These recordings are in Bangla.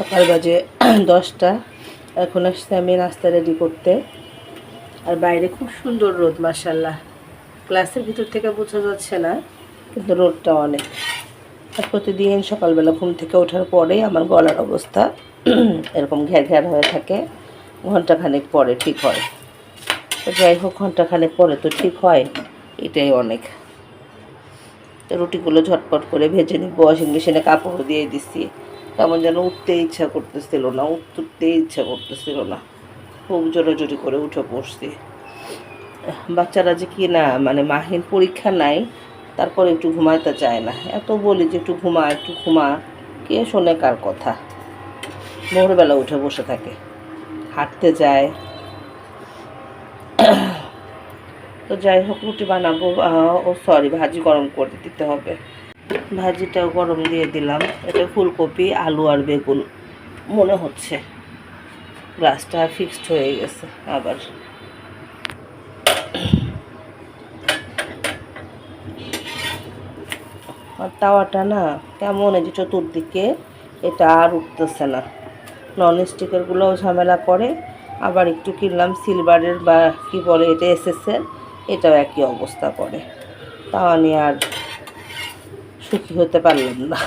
সকাল বাজে দশটা। এখন আসছে আমি নাস্তা রেডি করতে। আর বাইরে খুব সুন্দর রোদ মাসাল্লাহ ক্লাসের ভিতর থেকে বোঝা যাচ্ছে না, কিন্তু রোদটা অনেক। আর প্রতিদিন সকালবেলা ঘুম থেকে ওঠার পরেই আমার গলার অবস্থা এরকম ঘ্যার ঘ্যার হয়ে থাকে। ঘন্টাখানেক পরে ঠিক হয়। যাই হোক, ঘন্টাখানেক পরে তো ঠিক হয়, এটাই অনেক। রুটিগুলো ঝটপট করে ভেজে নিব, ওয়াশিং মেশিনে কাপড় দিয়ে দিচ্ছি কেমন যেন উঠতে ইচ্ছা করতেছিল না, উঠতে ইচ্ছা করতেছিল না। খুব জোরাজোরি করে উঠে পড়ছি। বাচ্চারা যে কি না মানে মাহিন পরীক্ষা নাই, তারপরে একটু ঘুমাইতে চায় না। এত বলি যে একটু ঘুমা একটু ঘুমা, কে শোনে কার কথা? ভোরবেলা উঠে বসে থাকে। হাঁটতে যায়। তো যাই হোক, রুটি বানাবো। ও সরি ভাজি গরম করে দিতে হবে। ভাজিটাও গরম দিয়ে দিলাম। এটা ফুলকপি, আলু আর বেগুন, মনে হচ্ছে। গ্লাসটা ফিক্সড হয়ে গেছে, আবার। আর তাওয়াটা না কেমন, এই যে চতুর্দিকে এটা আর উঠতেছে না। নন স্টিকারগুলোও ঝামেলা করে, আবার একটু কিনলাম সিলভারের বা কি বলে এটা এসএসের এটাও একই অবস্থা করে। তাওয়া নিয়ে আর সুখী হতে পারলাম না।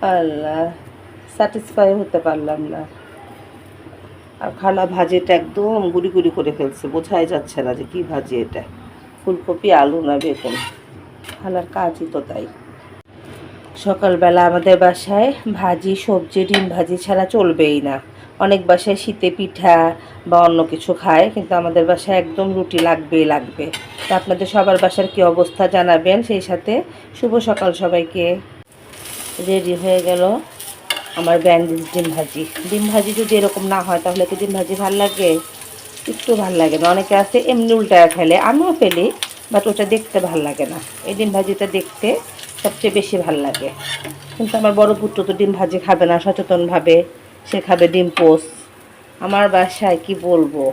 আল্লাহ স্যাটিসফাই হতে পারলাম না। আর খালা ভাজিটা একদম গুড়ি গুড়ি করে ফেলছে, বোঝাই যাচ্ছে না যে কি ভাজি এটা। ফুলকপি, আলু না বেগুন। খালার কাজই তো তাই। সকালবেলা আমাদের বাসায় ভাজি, সবজি, ডিম ভাজি ছাড়া চলবেই না। অনেক বাসায় শীতে পিঠা বা অন্য কিছু খায়, কিন্তু আমাদের বাসায় একদম রুটি লাগবেই লাগবে। তা আপনাদের সবার বাসার কি অবস্থা জানাবেন? সেই সাথে শুভ সকাল সবাইকে। রেডি হয়ে গেল আমার ব্যান্ডিজ ডিম ভাজি। ডিম ভাজি যদি এরকম না হয়, তাহলে কি ডিম ভাজি ভালো লাগে? একটু ভালো লাগে না। অনেকে আছে এমনি উল্টায় ফেলে, আমিও ফেলি বাট ওটা দেখতে ভালো লাগে না। এই ডিম ভাজিটা দেখতে সবচেয়ে বেশি ভালো লাগে। কিন্তু আমার বড় পুত্র তো ডিম ভাজি খাবে না সচেতনভাবে। সে খাবে ডিম পোস। আমার বাসায় কি বলব?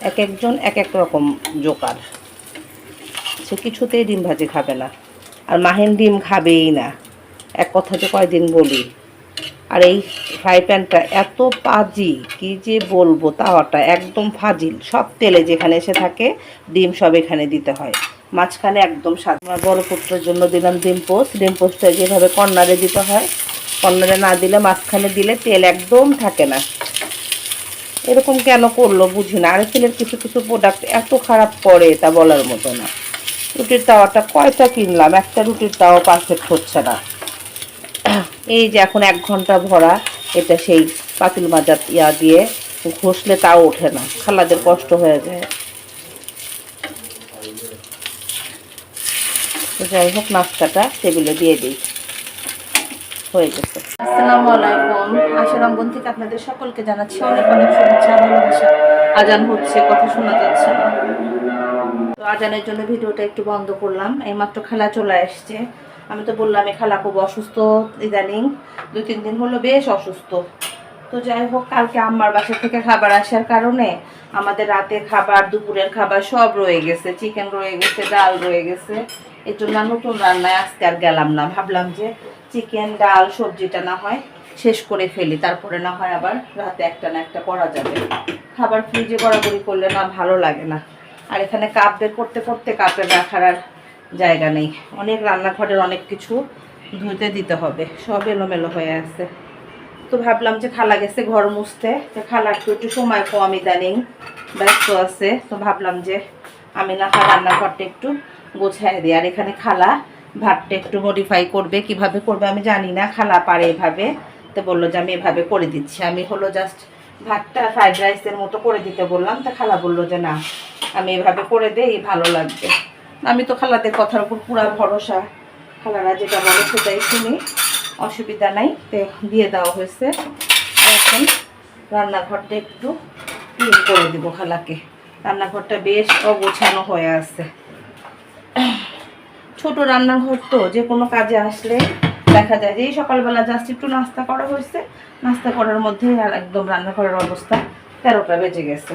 এক একজন, এক এক রকম জোকার। সে কিছুতেই ডিম ভাজি খাবে না। আর মাহিন ডিম খাবেই না। এক কথা যে কয়দিন বলি। আর এই ফ্রাই প্যানটা এত পাজি, কি যে বলব, তাওয়াটা একদম ফাজিল। সব তেলে যেখানে এসে থাকে, ডিম সব এখানে দিতে হয়। মাঝখানে একদম আমার বড় পুত্রের জন্য দিলাম ডিম পোস্ট ডিম পোস্টটা যেভাবে কর্নারে দিতে হয় কর্নারে না দিলে, মাঝখানে দিলে তেল একদম থাকে না। এরকম কেন করল বুঝি না। আরএফএলের কিছু কিছু প্রোডাক্ট এত খারাপ পড়ে, তা বলার মতো না। রুটির তাওয়াটা কয়টা কিনলাম? একটা রুটির তাওয়া পারফেক্ট হচ্ছে না। এই যে এখন এক ঘণ্টা ভরা, এটা সেই পাতিল মাজার ইয়া দিয়ে ঘষলে তাও ওঠে না। খালাদের কষ্ট হয়ে যায়। যাই হোক, নাস্তাটা টেবিলে দিয়ে দিই। হয়ে গেছে। আসসালামু আলাইকুম। আশারামবন আপনাদের সকলকে জানাচ্ছি অনেক অনেক শুভেচ্ছা ভালোবাসা আজান হচ্ছে, কথা শোনা যাচ্ছে তো আজানের জন্য ভিডিওটা একটু বন্ধ করলাম। এইমাত্র খালা চলে আসছে। আমি তো বললাম এই খালা খুব অসুস্থ ইদানিং। দুই তিন দিন হলো বেশ অসুস্থ। তো যাই হোক, কালকে আম্মার বাসা থেকে খাবার আসার কারণে আমাদের রাতে খাবার, দুপুরের খাবার সব রয়ে গেছে। চিকেন রয়ে গেছে, ডাল রয়ে গেছে। এর জন্য নতুন রান্নায় আজকে আর গেলাম না। ভাবলাম যে চিকেন, ডাল, সবজিটা না হয় শেষ করে ফেলি। তারপরে না হয় আবার রাতে একটা না একটা করা যাবে। খাবার ফ্রিজে গড়াগড়ি করলে না ভালো লাগে না। আর এখানে কাপ বের করতে করতে কাপের রাখার আর জায়গা নেই। অনেক রান্নাঘরের অনেক কিছু ধুতে দিতে হবে। সব এলোমেলো হয়ে আছে। তো ভাবলাম যে খালা গেছে ঘর মুছতে। তো খালা একটু একটু সময় কম ইদানিং ব্যস্ত আছে। তো ভাবলাম যে আমি না রান্নাঘরটা একটু গোছায় দিই। আর এখানে খালা ভাতটা একটু মডিফাই করবে, কীভাবে করবে আমি জানি না, খালা পারে এভাবে। তো বলল যে আমি এভাবে করে দিচ্ছি। আমি হলো জাস্ট ভাতটা ফ্রাইড রাইসের মতো করে দিতে বললাম। তা খালা বলল যে না, আমি এভাবে করে দেই, ভালো লাগবে। আমি তো খালাদের কথার উপর পুরা ভরসা। খালারা যেটা বলে সেটাই শুনি। অসুবিধা নাই, তো দিয়ে দেওয়া হয়েছে। এখন রান্নাঘরটা একটু ক্লিন করে দিব খালাকে। রান্নাঘরটা বেশ অগোছানো হয়ে আছে। ছোট রান্নাঘর তো যে কোনো কাজে আসলে দেখা যায় যে এই সকালবেলা জাস্ট একটু নাস্তা করা হয়েছে। নাস্তা করার মধ্যে আর একদম রান্নাঘরের অবস্থা তেরোটা বেজে গেছে।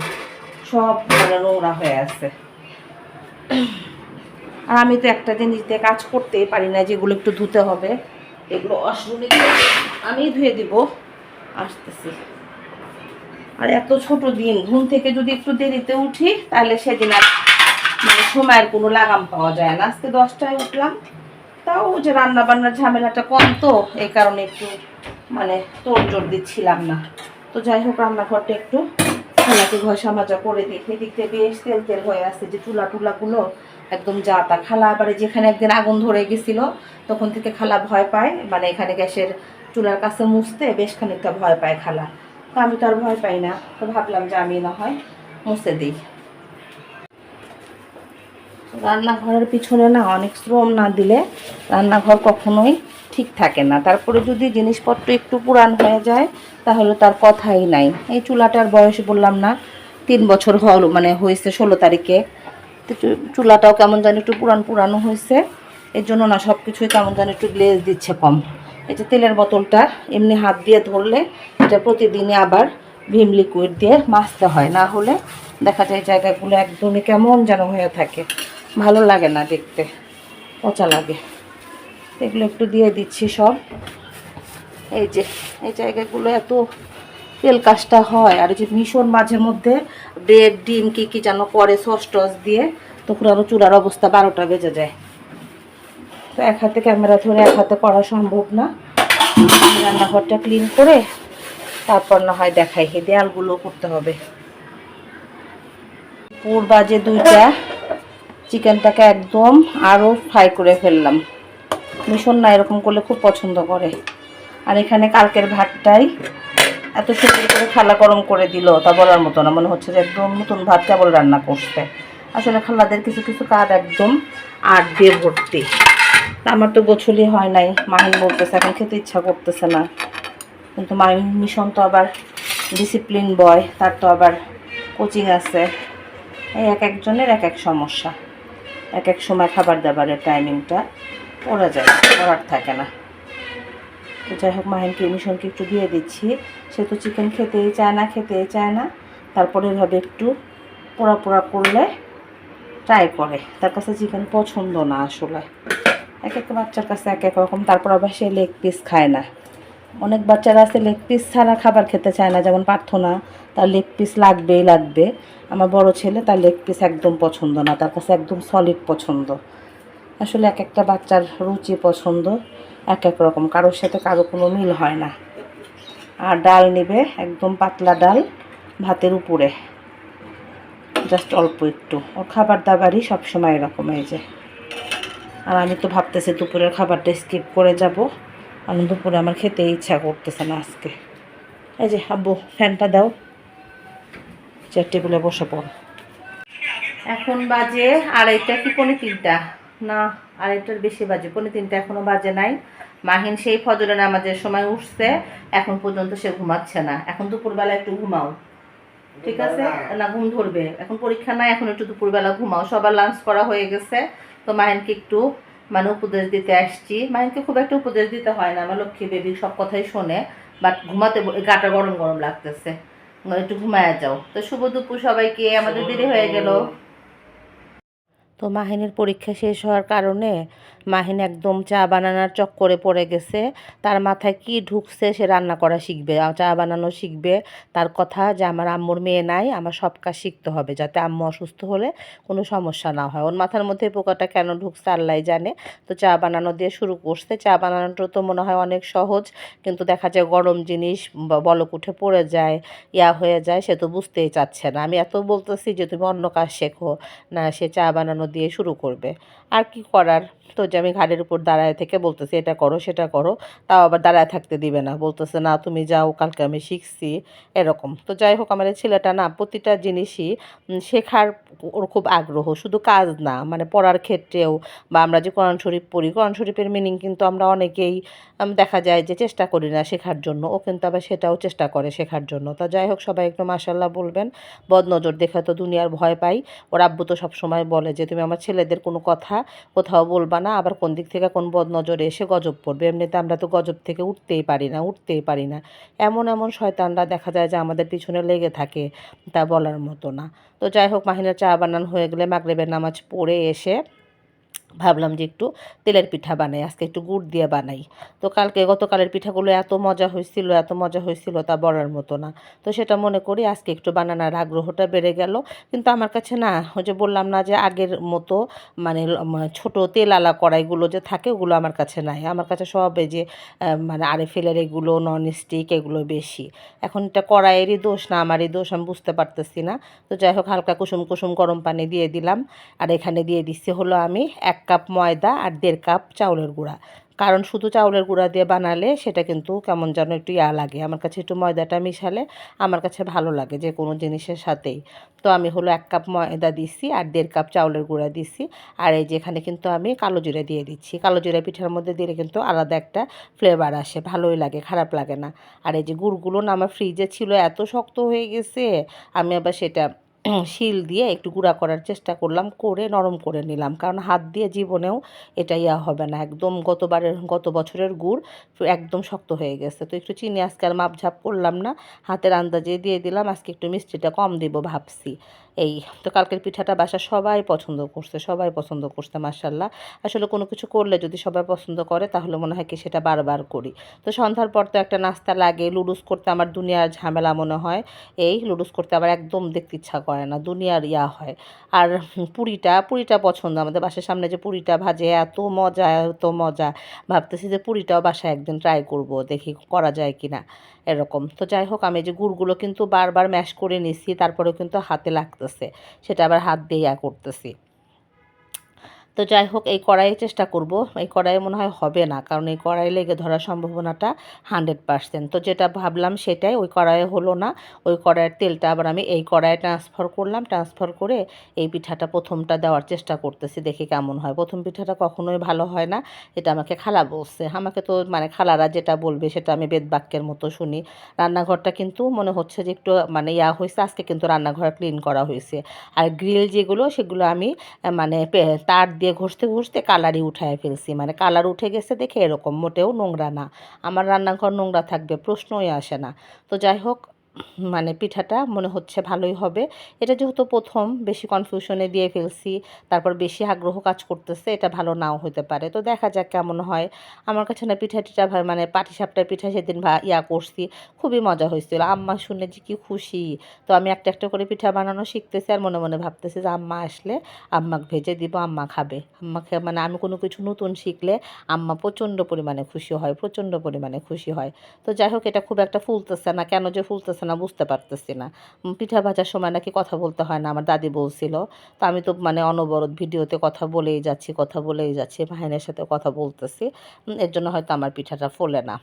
সব নোংরা হয়ে আছে। আর আমি তো একটা জিনিস দিয়ে কাজ করতেই পারি না, যেগুলো একটু ধুতে হবে। এগুলো অশ্রুনি আমি ধুয়ে দিব। আসতেছি। আর এত ছোট দিন, ঘুম থেকে যদি একটু দেরিতে উঠি, তাহলে সেদিন আর সময়ের কোনো লাগাম পাওয়া যায় না। আজকে দশটায় উঠলাম। তাও যে রান্না বান্নার ঝামেলাটা কম তো, এই কারণে একটু মানে তোর জোর দিচ্ছিলাম না। তো যাই হোক, রান্নাঘরটা একটু খালাকে ঘষা মাজা করে দিই এদিক থেকে বেশ তেল তেল হয়ে আসছে যে চুলা টুলাগুলো একদম যা তা। খালা আবার যেখানে একদিন আগুন ধরে গেছিল, তখন থেকে খালা ভয় পায়। মানে এখানে গ্যাসের চুলার কাছে মুছতে বেশ খানিকটা ভয় পায় খালা। তো আমি তো আর ভয় পাই না। তো ভাবলাম যে আমি না হয় মুছে দিই। রান্নাঘরের পিছনে না অনেক শ্রম না দিলে রান্নাঘর কখনোই ঠিক থাকে না। তারপরে যদি জিনিসপত্র একটু পুরান হয়ে যায়, তাহলে তার কথাই নাই। এই চুলাটার বয়স বললাম না, তিন বছর হল মানে হয়েছে ষোলো তারিখে। চুলাটাও কেমন জানি একটু পুরান পুরানো হয়েছে। এর জন্য না সব কিছুই কেমন জানি একটু গ্লেজ দিচ্ছে কম। এই যে তেলের বোতলটা এমনি হাত দিয়ে ধরলে, এটা প্রতিদিনই আবার ভিম লিকুইড দিয়ে মাজতে হয়। না হলে দেখা যায় জায়গাগুলো একদমই কেমন যেন হয়ে থাকে। ভালো লাগে না দেখতে, পচা লাগে। এগুলো একটু দিয়ে দিচ্ছি সব। এই যে, এই জায়গাগুলো এত তেল কাজটা হয়, আর যে ভীষণ মাঝে মধ্যে ব্রেড, ডিম কি কি যেন করে সস টস দিয়ে তখন আরও চুলার অবস্থা বারোটা বেজে যায়। তো এক হাতে ক্যামেরা ধরে এক হাতে করা সম্ভব না। রান্নাঘরটা ক্লিন করে তারপর না হয় দেখাই দেয়ালগুলো করতে হবে। পুর বাজে দুইটা। চিকেনটাকে একদম আরও ফ্রাই করে ফেললাম। মিশন না এরকম করলে খুব পছন্দ করে। আর এখানে কালকের ভাতটাই এত সুন্দর করে খালা গরম করে দিল, তা বলার মতো না। মনে হচ্ছে যে একদম নতুন ভাত কেবল রান্না করছে। আসলে খালাদের কিছু কিছু কাজ একদম আট দিয়ে ভর্তি। আমার তো গোছলি হয় নাই। মাহিন বলতেছে, এখন খেতে ইচ্ছা করতেছে না। কিন্তু মাহিন, মিশন তো আবার ডিসিপ্লিন বয় তার তো আবার কোচিং আছে। এই এক একজনের এক এক সমস্যা। এক এক সময় খাবার দাবারের টাইমিংটা ওরা যায় ওরার থাকে না। তো যাই হোক, মাহিনকে মিশনকে একটু দিয়ে দিচ্ছি। সে তো চিকেন খেতেই চায় না, খেতেই চায় না। তারপরে এভাবে একটু পোড়া পোড়া করলে ট্রাই করে। তার কাছে চিকেন পছন্দ না আসলে। এক এক বাচ্চার কাছে এক এক রকম, তারপর আবার সে লেগ পিস খায় না। অনেক বাচ্চারা আছে লেগ পিস ছাড়া খাবার খেতে চায় না, যেমন প্রার্থনা তার লেগ পিস লাগবেই লাগবে। আমার বড় ছেলে তার লেগ পিস একদম পছন্দ না, তার কাছে একদম সলিড পছন্দ। আসলে এক একটা বাচ্চার রুচি পছন্দ, এক এক রকম, কারোর সাথে কারও কোনো মিল হয় না। আর ডাল নেবে, একদম পাতলা ডাল, ভাতের উপরে। জাস্ট অল্প একটু। ওর খাবার দাবারই সবসময় এরকম, এই যে। আর আমি তো ভাবতেছি দুপুরের খাবারটা স্কিপ করে যাব। কারণ দুপুরে আমার খেতে ইচ্ছা করতেছে না আজকে। এই যে, আব্বু, ফ্যানটা দাও। চেয়ার টেবিলে বসে পড়ো। এখন বাজে আড়াইটা কি, পৌনে তিনটা? না, আড়াইটার বেশি বাজে, পৌনে তিনটা এখনও বাজে নাই। মাহিন সেই ফজরে নামাজের সময় উঠছে, এখন পর্যন্ত সে ঘুমাচ্ছে না। এখন দুপুরবেলা একটু ঘুমাও। ঠিক আছে? না, ঘুম ধরবে। এখন পরীক্ষা নাই, এখন একটু দুপুরবেলা ঘুমাও। সবার লাঞ্চ করা হয়ে গেছে। তো মাহিনকে একটু মানে উপদেশ দিতে আসছি। মাহিনকে খুব একটা উপদেশ দিতে হয় না, আমার লক্ষ্মী বেবি সব কথাই শোনে বাট ঘুমাতে গাটা গরম গরম লাগতেছে। একটু ঘুমায় যাও। তো শুভ দুপুর সবাইকে, আমাদের দেরি হয়ে গেল। তো মাহিনের পরীক্ষা শেষ হওয়ার কারণে মাহিন একদম চা বানানোর চক্করে পড়ে গেছে। তার মাথায় কি ঢুকছে সে রান্না করা শিখবে। চা বানানো শিখবে। তার কথা যে আমার আম্মুর মেয়ে নাই, আমার সব কাজ শিখতে হবে যাতে আম্মু অসুস্থ হলে কোনো সমস্যা না হয়। ওর মাথার মধ্যে পোকাটা কেন ঢুকছে আল্লাহ জানে। তো চা বানানো দিয়ে শুরু করছে। চা বানানোটা তো মনে হয় অনেক সহজ, কিন্তু দেখা যায় গরম জিনিস বলক উঠে পড়ে যায়, ইয়া হয়ে যায়, সে তো বুঝতেই চাচ্ছে না। আমি এত বলতেছি যে, তুমি অন্য কাজ শেখো। না, সে চা বানানো দিয়ে শুরু করবে। আর কি করার? তো যে আমি ঘাড়ের উপর দাঁড়ায় থেকে বলতেছি, এটা করো, সেটা করো। তাও আবার দাঁড়ায় থাকতে দিবে না। বলতেছে, না, তুমি যাও, কালকে আমি শিখছি। এরকম। তো যাই হোক, আমার ছেলেটা না প্রতিটা জিনিসই শেখার ওর খুব আগ্রহ। শুধু কাজ না মানে পড়ার ক্ষেত্রেও বা আমরা যে কোরআন শরীফ পড়ি, কোরআন শরীফের মিনিং কিন্তু আমরা অনেকেই দেখা যায় যে চেষ্টা করি না শেখার জন্য। ও কিন্তু আবার সেটাও চেষ্টা করে শেখার জন্য। তো যাই হোক, সবাই একটু মাসাল্লাহ বলবেন। বদনজর দেখে তো দুনিয়ার ভয় পাই। ওর আব্বু তো সবসময় বলে যে, তুমি আমার ছেলেদের কোনো কথা কোথাও বলবা না, আবার কোন দিক থেকে কোন বদ নজরে এসে গজব পড়বে? এমনিতে আমরা তো গজব থেকে উঠতেই পারি না, উঠতেই পারি না। এমন এমন শয়তানরা দেখা যায় যে আমাদের পিছনে লেগে থাকে, তা বলার মতো না। তো যাই হোক মাহিনার চা বানান হয়ে গেলে মাগরেবের নামাজ পড়ে এসে ভাবলাম যে একটু তেলের পিঠা বানাই, আজকে একটু গুড় দিয়ে বানাই। তো কালকে গতকালের পিঠাগুলো এত মজা হয়েছিল, এত মজা হয়েছিল তা বলার মতো না। তো সেটা মনে করি আজকে একটু বানানোর আগ্রহটা বেড়ে গেল। কিন্তু আমার কাছে না, ওই যে বললাম না যে আগের মতো মানে ল- তেল আলা কড়াইগুলো যে থাকে ওগুলো আমার কাছে নাই। আমার কাছে সব এই যে মানে আরএফএলের এগুলো নন স্টিক এগুলো বেশি। এখন এটা কড়াইয়েরই দোষ না, আমারই দোষ, আমি বুঝতে পারতেছি না। তো যাই হোক, হালকা কুসুম কুসুম গরম পানি দিয়ে দিলাম। আর এখানে দিয়ে দিচ্ছি হলো আমি এক কাপ ময়দা আর দেড় কাপ চাউলের গুঁড়া। কারণ শুধু চাউলের গুঁড়া দিয়ে বানালে সেটা কিন্তু কেমন যেন একটু ইয়া লাগে। আমার কাছে একটু ময়দাটা মিশালে আমার কাছে ভালো লাগে যে কোনো জিনিসের সাথেই। তো আমি হলো এক কাপ ময়দা দিছি আর দেড় কাপ চাউলের গুঁড়া দিছি। আর এই যেখানে কিন্তু আমি কালো জিরা দিয়ে দিচ্ছি। কালো জিরা পিঠার মধ্যে দিলে কিন্তু আলাদা একটা ফ্লেভার আসে, ভালোই লাগে, খারাপ লাগে না। আর এই যে গুড়গুলো না আমার ফ্রিজে ছিল, এত শক্ত হয়ে গেছে। আমি আবার সেটা শিল দিয়ে একটু গুঁড়া করার চেষ্টা করলাম, করে নরম করে নিলাম। কারণ হাত দিয়ে জীবনেও এটা ইয়া হবে না। একদম গতবারের, গত বছরের গুড় একদম শক্ত হয়ে গেছে। তো একটু চিনি আজকে আর মাপঝাপ করলাম না। হাতের আন্দাজে দিয়ে দিলাম। আজকে একটু মিষ্টিটা কম দিব ভাবছি। এই তো কালকের পিঠাটা বাসা সবাই পছন্দ করছে, সবাই পছন্দ করছে মার্শাল্লাহ আসলে কোনো কিছু করলে যদি সবাই পছন্দ করে, তাহলে মনে হয় কি সেটা বারবার করি। তো সন্ধ্যার পর তো একটা নাস্তা লাগে। লুডুস করতে আমার দুনিয়ার ঝামেলা মনে হয়। এই লুডুস করতে আবার একদম দেখতে ইচ্ছা করে না, দুনিয়ার ইয়া হয়। আর পুরিটা পুরিটা পছন্দ। আমাদের বাসার সামনে যে পুরিটা ভাজে, এত মজা এত মজা। ভাবতেছি যে পুরিটাও বাসায় একদিন ট্রাই করব, দেখি করা যায় কি না এরকম। তো যাই হোক, আমি যে গুড়গুলো কিন্তু বারবার ম্যাশ করে নিছি, তারপরেও কিন্তু হাতে লাগতেছে। সেটা আবার হাত দিয়ে ইয়া করতেছি। তো যাই হোক, এই কড়াইয়ে চেষ্টা করব। এই কড়াইয়ে মনে হয় হবে না, কারণ এই কড়াই লেগে ধরার সম্ভাবনাটা হান্ড্রেড পার্সেন্ট তো যেটা ভাবলাম সেটাই, ওই কড়াইয়ে হলো না। ওই কড়াইয়ের তেলটা আবার আমি এই কড়াইয়ে ট্রান্সফার করলাম। ট্রান্সফার করে এই পিঠাটা প্রথমটা দেওয়ার চেষ্টা করতেছি, দেখি কেমন হয়। প্রথম পিঠাটা কখনোই ভালো হয় না, এটা আমাকে খালা বলছে। আমাকে তো মানে খালারা যেটা বলবে সেটা আমি বেদবাক্যের মতো শুনি। রান্নাঘরটা কিন্তু মনে হচ্ছে যে একটু মানে ইয়া হয়েছে, আজকে কিন্তু রান্নাঘর ক্লিন করা হয়েছে। আর গ্রিল যেগুলো, সেগুলো আমি মানে তার দিয়ে ঘষতে ঘষতে কালারই উঠায় ফেলছি। মানে কালার উঠে গেছে দেখে এরকম, মোটেও নোংরা না। আমার রান্নাঘর নোংরা থাকবে, প্রশ্নই আসে না। তো যাই হোক মানে পিঠাটা মনে হচ্ছে ভালোই হবে। এটা যেহেতু প্রথম, বেশি কনফিউশনে দিয়ে ফেলছি, তারপর বেশি আগ্রহ কাজ করতেছে, এটা ভালো নাও হতে পারে। তো দেখা যাক কেমন হয়। আমার কাছে না পিঠা টিঠা ভা- মানে পাটিসাপটার পিঠা সেদিন ভা ইয়া করছি, খুবই মজা হয়েছিল। আম্মা শুনে যে কি খুশি। তো আমি একটা একটা করে পিঠা বানানো শিখতেছি আর মনে মনে ভাবতেছি যে আম্মা আসলে আম্মাকে ভেজে দিব, আম্মা খাবে। আম্মাকে মানে আমি কোনো কিছু নতুন শিখলে আম্মা প্রচণ্ড পরিমাণে খুশি হয়, প্রচণ্ড পরিমাণে খুশি হয়। তো যাই হোক, এটা খুব একটা ফুলতেছে না। কেন যে ফুলতেছে না বুঝতে পারতেছি না। পিঠা ভাজার সময় নাকি কথা বলতে হয় না, আমার দাদি বলছিল। তো আমি তো মানে অনবরত ভিডিওতে কথা বলেই যাচ্ছি, কথা বলেই যাচ্ছি, ভাইনের সাথে কথা বলতেছি। এর জন্য হয়তো আমার পিঠাটা ফোলে না।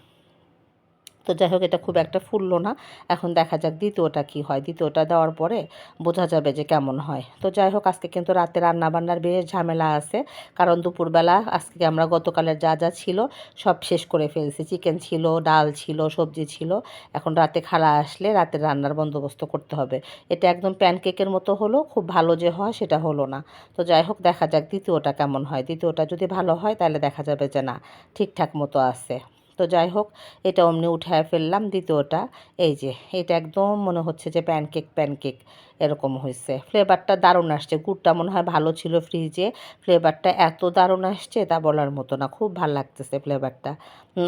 তো যাই হোক, এটা খুব একটা ফুললো না। এখন দেখা যাক দ্বিতীয়টা কি হয়। দ্বিতীয়টা দেওয়ার পরে বোঝা যাবে যে কেমন হয়। তো যাই হোক, আজকে কিন্তু রাতে রান্না বান্নার বেশ ঝামেলা আছে। কারণ দুপুরবেলা আজকে আমরা গতকালের যা যা ছিল সব শেষ করে ফেলছি। চিকেন ছিল, ডাল ছিল, সবজি ছিল। এখন রাতে খালা আসলে রাতের রান্নার বন্দোবস্ত করতে হবে। এটা একদম প্যানকেকের মতো হলো, খুব ভালো যে হয় সেটা হলো না। তো যাই হোক, দেখা যাক দ্বিতীয়টা কেমন হয়। দ্বিতীয়টা যদি ভালো হয়, তাহলে দেখা যাবে যে না, ঠিকঠাক মতো আছে। তো যাই হোক, এটা অমনি উঠায় ফেললাম দ্বিতীয়টা। এই যে, এটা একদম মনে হচ্ছে যে প্যানকেক প্যানকেক এরকম হয়েছে। ফ্লেভারটা দারুণ আসছে। গুড়টা মনে হয় ভালো ছিল ফ্রিজে ফ্লেভারটা এত দারুণ আসছে তা বলার মতো না। খুব ভালো লাগতেছে ফ্লেভারটা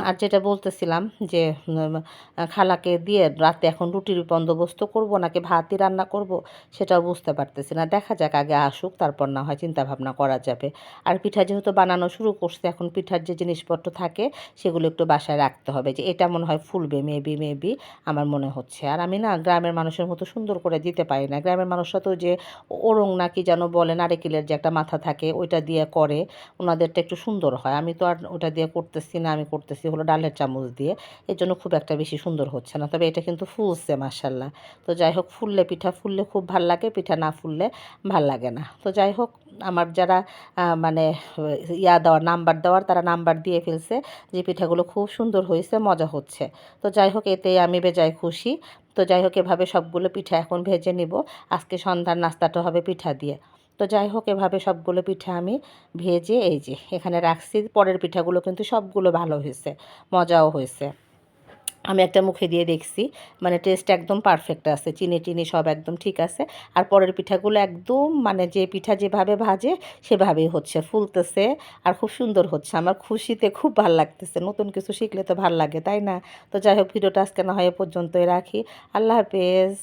আর যেটা বলতেছিলাম যে খালাকে দিয়ে রাতে এখন রুটির বন্দোবস্ত করব নাকি ভাতই রান্না করব, সেটাও বুঝতে পারতেছি না। দেখা যাক, আগে আসুক, তারপর না হয় চিন্তা ভাবনা করা যাবে। আর পিঠা যেহেতু বানানো শুরু করছে, এখন পিঠার যে জিনিসপত্র থাকে, সেগুলো একটু বাসায় রাখতে হবে। যে এটা মনে হয় ফুলবে মেবি মেবি আমার মনে হচ্ছে। আর আমি না গ্রামের মানুষের মতো সুন্দর করে দিতে পারি না। গ্রামের মানুষরা তো যে ওরং নাকি যেন বলে, নারিকেলের যে একটা মাথা থাকে, ওইটা দিয়ে করে। ওনাদেরটা একটু সুন্দর হয়। আমি তো আর ওটা দিয়ে করতেছি না, আমি করতেছি হলো ডালের চামচ দিয়ে। এর জন্য খুব একটা বেশি সুন্দর হচ্ছে না। তবে এটা কিন্তু ফুলছে মাসাল্লাহ তো যাই হোক, ফুললে পিঠা, ফুললে খুব ভালো লাগে, পিঠা না ফুললে ভালো লাগে না। তো যাই হোক, আমার যারা মানে ইয়া দেওয়ার, নাম্বার দেওয়ার, তারা নাম্বার দিয়ে ফেলছে যে পিঠাগুলো খুব সুন্দর হয়েছে, মজা হচ্ছে। তো যাই হোক এতে আমি বেজায় খুশি। তো যাই হোক, এভাবে সবগুলো পিঠা এখন ভেজে নিব। আজকে সন্ধ্যার নাস্তাটা হবে পিঠা দিয়ে। তো যাই হোক, এভাবে সবগুলো পিঠা আমি ভেজে এই যে এখানে রাখছি। পরের পিঠাগুলো কিন্তু সবগুলো ভালো হয়েছে, মজাও হয়েছে। আমি একটা মুখে দিয়ে দেখছি মানে টেস্ট একদম পারফেক্ট আছে, চিনি টিনি সব একদম ঠিক আছে। আর পরের পিঠাগুলো একদম মানে যে পিঠা যেভাবে ভাজে, সেভাবেই হচ্ছে, ফুলতেছে আর খুব সুন্দর হচ্ছে। আমার খুশিতে খুব ভালো লাগতেছে, নতুন কিছু শিখলে তো ভালো লাগে, তাই না? তো যাই হোক, ভিডিওটা আজকে না হয় পর্যন্তই রাখি। আল্লাহ হাফেজ।